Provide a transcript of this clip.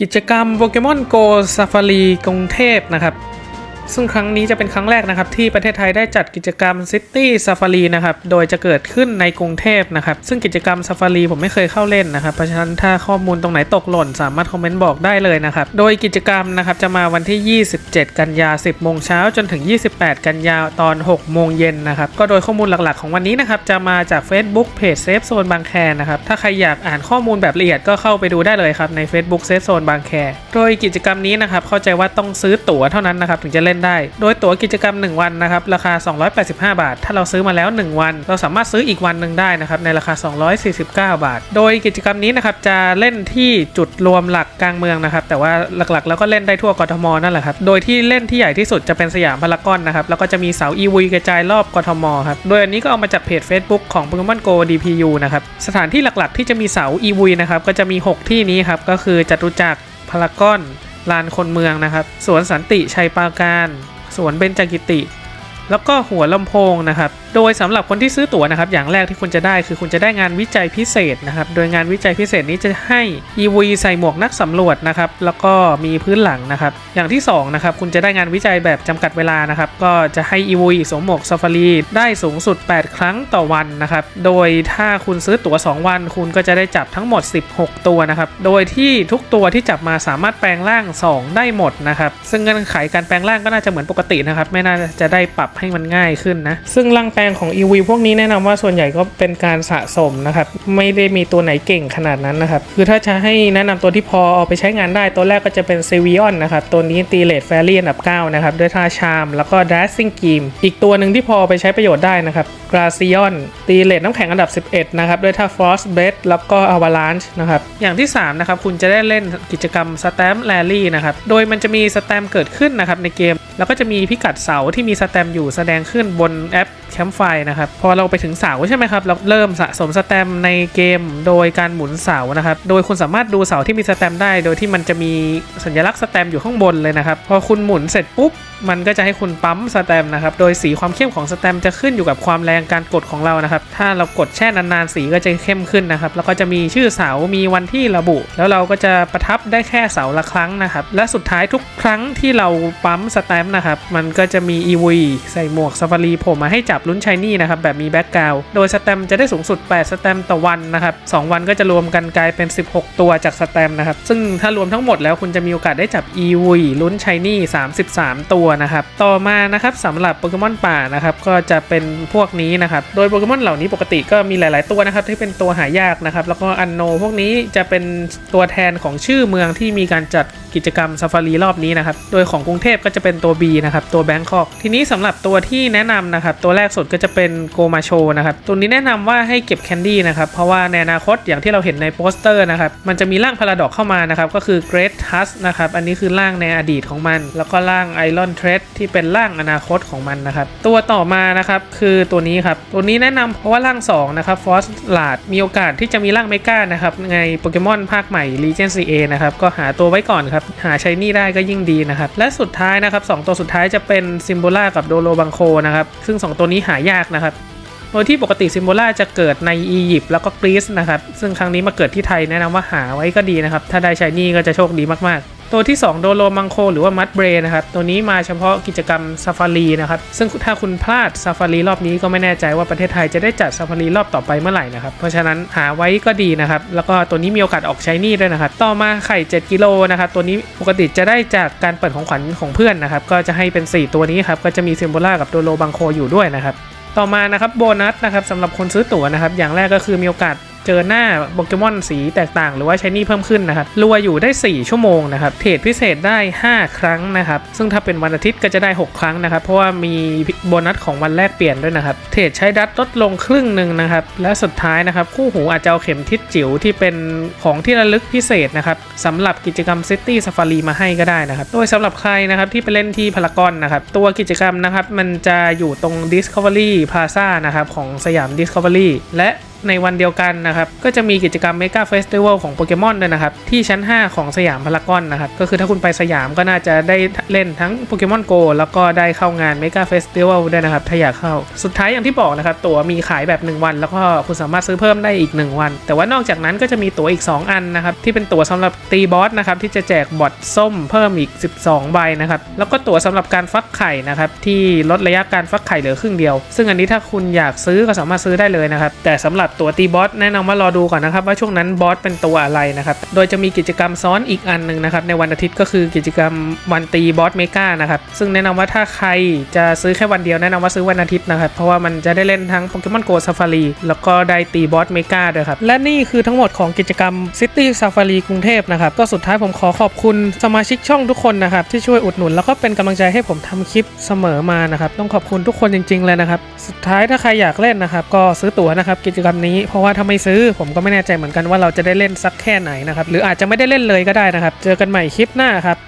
กิจกรรมโปเกมอนโกซาฟารีกรุงเทพนะครับ ซึ่งครั้งนี้จะเป็นครั้งแรกนะครับที่ประเทศไทยได้จัดกิจกรรม City Safari นะครับ โดยจะเกิดขึ้นในกรุงเทพนะครับ ซึ่งกิจกรรม Safari ผมไม่เคยเข้าเล่นนะครับ เพราะฉะนั้นถ้าข้อมูลตรงไหนตกหล่น สามารถคอมเมนต์บอกได้เลยนะครับ โดยกิจกรรมนะครับจะมาวันที่ 27 กันยา 10 โมงเช้าจนถึง 28 กันยาตอน 6 โมงเย็นนะครับ ก็โดยข้อมูลหลักๆ ของวันนี้นะครับจะมาจาก Facebook เพจ Safe Zone บางแคนะครับ ถ้าใครอยากอ่านข้อมูลแบบละเอียดก็เข้าไปดูได้เลยครับใน Facebook Safe Zone บางแค โดยกิจกรรมนี้นะครับเข้าใจว่าต้องซื้อตั๋วเท่านั้นนะครับถึงจะเล่นได้ โดยตั๋วกิจกรรม 1 วันนะครับราคา 285 บาท ถ้าเราซื้อมาแล้ว 1 วัน เราสามารถซื้ออีกวันหนึ่งได้นะครับในราคา 249 บาท โดยกิจกรรมนี้นะครับจะเล่นที่จุดรวมหลักกลางเมืองนะครับแต่ว่าหลักๆ แล้วก็เล่นได้ทั่วกทมนั่นแหละครับโดยที่เล่นที่ใหญ่ที่สุดจะเป็นสยามพารากอนนะครับแล้วก็จะมีเสาอีวีกระจายรอบกทมครับโดยอันนี้ก็เอามาจากเพจ Facebook ของ Pokemon Go DPU นะครับสถานที่หลักๆ ที่จะมีเสาอีวีนะครับก็จะมี 6 ที่นี้ครับก็คือจตุจักรพารากอน ลานคนเมืองนะครับ สวนสันติชัยปราการ สวนเบญจกิติ แล้วก็หัวลำโพงนะครับโดยสำหรับคนที่ซื้อตั๋วนะครับอย่างแรกที่คุณจะได้คือคุณจะได้งานวิจัยพิเศษนะครับโดยงานวิจัยพิเศษนี้จะให้ EV ใส่หมวกนักสำรวจนะครับแล้วก็มีพื้นหลังนะครับอย่างที่2นะครับคุณจะได้งานวิจัยแบบจำกัดเวลานะครับก็จะให้ EV สวมหมวกซาฟารีได้สูงสุด 8 ครั้งต่อวันนะครับโดยถ้าคุณซื้อตั๋ว 2 วัน คุณก็จะได้จับทั้งหมด 16 ตัวนะครับโดยที่ทุกตัวที่จับมาสามารถแปลงร่าง 2 ได้หมดนะครับซึ่งเงื่อนไขการแปลงร่างก็น่าจะเหมือนปกตินะครับไม่น่าจะได้ปรับให้มันง่ายขึ้นนะซึ่งร่างปลงของ EV พวกนี้แนะนำว่าส่วนใหญ่ก็เป็นการสะสมนะครับ ไม่ได้มีตัวไหนเก่งขนาดนั้นนะครับ คือถ้าจะให้แนะนำตัวที่พอเอาไปใช้งานได้ตัวแรกก็จะเป็นเซวิออนนะครับ ตัวนี้ตีเลดแฟรี่อันดับ 9 นะครับ ด้วยท่าชาม แล้วก็ดัซซิงกีมอีกตัวหนึ่งที่พอไปใช้ประโยชน์ได้นะครับกราซิออนตีเลดน้ำแข็งอันดับ 11 นะครับ ด้วยท่าฟรอสเบดแล้วก็อวาลานช์นะครับ อย่างที่ 3 นะครับ คุณจะได้เล่นกิจกรรมสแตมป์แรลลี่นะครับ โดยมันจะมีสแตมป์เกิดขึ้นนะครับในเกม แล้วก็จะมีพิกัดเสาที่มีสแตมป์อยู่แสดงขึ้นบนแอปแคมป์ไฟนะครับ พอเราไปถึงเสาใช่ไหมครับ เราเริ่มสะสมสแตมในเกมโดยการหมุนเสานะครับ โดยคุณสามารถดูเสาที่มีสแตมได้ โดยที่มันจะมีสัญลักษณ์สแตมอยู่ข้างบนเลยนะครับ พอคุณหมุนเสร็จปุ๊บมันก็จะให้คุณปั๊มสแตมนะครับ โดยสีความเข้มของสแตมจะขึ้นอยู่กับความแรงการกดของเรานะครับ ถ้าเรากดแช่นานๆสีก็จะเข้มขึ้นนะครับ แล้วก็จะมีชื่อเสา มีวันที่ระบุ แล้วเราก็จะประทับได้แค่เสาละครั้งนะครับ และสุดท้ายทุกครั้งที่เราปั๊มสแตมนะครับ มันก็จะมี EV ใส่หมวกซาฟารีโผล่มาให้จับลุ้นชายนี่นะครับแบบมีแบ็กกราวด์โดยสแตมจะได้สูงสุด 8 สแตมต่อวันนะครับสองวันก็จะรวมกันกลายเป็น 16 ตัวจากสแตมนะครับ ซึ่งถ้ารวมทั้งหมดแล้วคุณจะมีโอกาสได้จับ EV ลุ้นชายนี่33 ตัวนะครับ ต่อมานะครับสำหรับโปเกมอนป่านะครับก็จะเป็นพวกนี้นะครับ โดยโปเกมอนเหล่านี้ปกติก็มีหลาย ๆ ตัวนะครับที่เป็นตัวหายากนะครับ แล้วก็อันโนพวกนี้จะเป็นตัวแทนของชื่อเมืองที่มีการจัดกิจกรรมซาฟารีรอบนี้นะครับ โดยของกรุงเทพก็จะเป็นตัว B นะครับ ตัวแบงคอก ทีนี้สำหรับตัวที่แนะนำนะครับ ตัวแรกสุดก็จะเป็นโกมาโชนะครับ ตัวนี้แนะนำว่าให้เก็บแคนดี้นะครับ เพราะว่าในอนาคตอย่างที่เราเห็นในโปสเตอร์นะครับ มันจะมีร่างพาราดอกเข้ามานะครับ ก็คือ Great Tusk นะครับ อันนี้คือร่างในอดีตของมัน แล้วก็ร่าง Iron Thread ที่เป็นร่างอนาคตของมันนะครับ ตัวต่อมานะครับคือตัวนี้ครับ ตัวนี้แนะนำเพราะว่าร่าง2นะครับ Force l a d มีโอกาสที่จะมีร่างเมกานะครับในโปเกมอนภาคใหม่ Legend CA นะครับก็หาตัวไว้ก่อนครับหาใช้นี่ได้ก็ยิ่งดีนะครับ และสุดท้ายนะครับสองตัวสุดท้ายจะเป็นซิมโบล่ากับโดโลบังโคนะครับ ซึ่ง 2 ตัวนี้หายากนะครับ โดยที่ปกติซิมโบล่าจะเกิดในอียิปต์แล้วก็กรีซนะครับ ซึ่งครั้งนี้มาเกิดที่ไทยแนะนำว่าหาไว้ก็ดีนะครับ ถ้าได้ใช้นี่ก็จะโชคดีมากๆ ตัวที่ 2 โดโลมังโค หรือว่ามัดเบรนะครับ ตัวนี้มาเฉพาะกิจกรรมซาฟารีนะครับ ซึ่งถ้าคุณพลาดซาฟารีรอบนี้ก็ไม่แน่ใจว่าประเทศไทยจะได้จัดซาฟารีรอบต่อไปเมื่อไหร่นะครับ เพราะฉะนั้นหาไว้ก็ดีนะครับ แล้วก็ตัวนี้มีโอกาสออกใช้นี่ด้วยนะครับ ต่อมาไข่ 7 กิโลนะครับ ตัวนี้ปกติจะได้จากการเปิดของขวัญของเพื่อนนะครับ ก็จะให้เป็น 4 ตัวนี้ครับ ก็จะมีซิมโบล่ากับโดโลบังโคอยู่ด้วยนะครับต่อมานะครับโบนัสนะครับสำหรับคนซื้อตั๋วนะครับ อย่างแรกก็คือมีโอกาส เจอหน้าโปเกมอนสีแตกต่างหรือว่าใช้นี่เพิ่มขึ้นนะครับรัวอยู่ได้ 4 ชั่วโมงนะครับเทรดพิเศษได้ 5 ครั้งนะครับซึ่งถ้าเป็นวันอาทิตย์ก็จะได้ 6 ครั้งนะครับ เพราะว่ามีโบนัสของวันแรกเปลี่ยนด้วยนะครับเทรดใช้ดัตลดลงครึ่งหนึ่งนะครับและสุดท้ายนะครับคู่หูอาจจะเอาเข็มทิศจิ๋วที่เป็นของที่ระลึกพิเศษนะครับสำหรับกิจกรรม City Safari มาให้ก็ได้นะครับโดยสำหรับใครนะครับที่ไปเล่นที่พารากอนนะครับตัวกิจกรรมนะครับมันจะอยู่ตรง Discovery Plaza นะครับของสยาม Discovery และในวันเดียวกันนะครับ ก็จะมีกิจกรรม Mega Festival ของโปเกมอนด้วยนะครับ ที่ชั้น 5 ของสยามพารากอนนะครับ ก็คือถ้าคุณไปสยามก็น่าจะได้เล่นทั้งโปเกมอนโกแล้วก็ได้เข้างาน Mega Festival ด้วยนะครับ ถ้าอยากเข้า สุดท้ายอย่างที่บอกนะครับ ตั๋วมีขายแบบ 1 วัน แล้วก็คุณสามารถซื้อเพิ่มได้อีก 1 วัน แต่ว่านอกจากนั้นก็จะมีตั๋วอีก 2 อันนะครับ ที่เป็นตั๋วสำหรับตีบอสนะครับ ที่จะแจกบอทส้มเพิ่มอีก 12 ใบนะครับ แล้วก็ตั๋วสำหรับการฟักไข่นะครับที่ลดระยะการฟักไข่เหลือครึ่งเดียว ซึ่งอันนี้ถ้าคุณอยากซื้อก็สามารถซื้อได้เลยนะครับแต่สำหรับตัวตีบอสแนะนำว่ารอดูก่อนนะครับว่าช่วงนั้นบอสเป็นตัวอะไรนะครับ โดยจะมีกิจกรรมซ้อนอีกอันหนึ่งนะครับในวันอาทิตย์ก็คือกิจกรรมวันตีบอสเมกานะครับ ซึ่งแนะนำว่าถ้าใครจะซื้อแค่วันเดียวแนะนำว่าซื้อวันอาทิตย์นะครับ เพราะว่ามันจะได้เล่นทั้งโปเกมอนโกซาฟารีแล้วก็ได้ตีบอสเมกาด้วยครับ และนี่คือทั้งหมดของกิจกรรม City Safari กรุงเทพนะครับ ก็สุดท้ายผมขอขอบคุณสมาชิกช่องทุกคนนะครับที่ช่วยอุดหนุน แล้วก็เป็นกำลังใจให้ผมทำคลิปเสมอมานะครับต้องขอบคุณทุกคนจริง ๆเลยนะครับสุดท้ายถ้าใครอยากเล่นนะครับก็ซื้อตั๋วนะครับกิจกรรมนี้ เพราะว่าถ้าไม่ซื้อผมก็ไม่แน่ใจเหมือนกันว่าเราจะได้เล่นสักแค่ไหนนะครับ หรืออาจจะไม่ได้เล่นเลยก็ได้นะครับ เจอกันใหม่คลิปหน้าครับ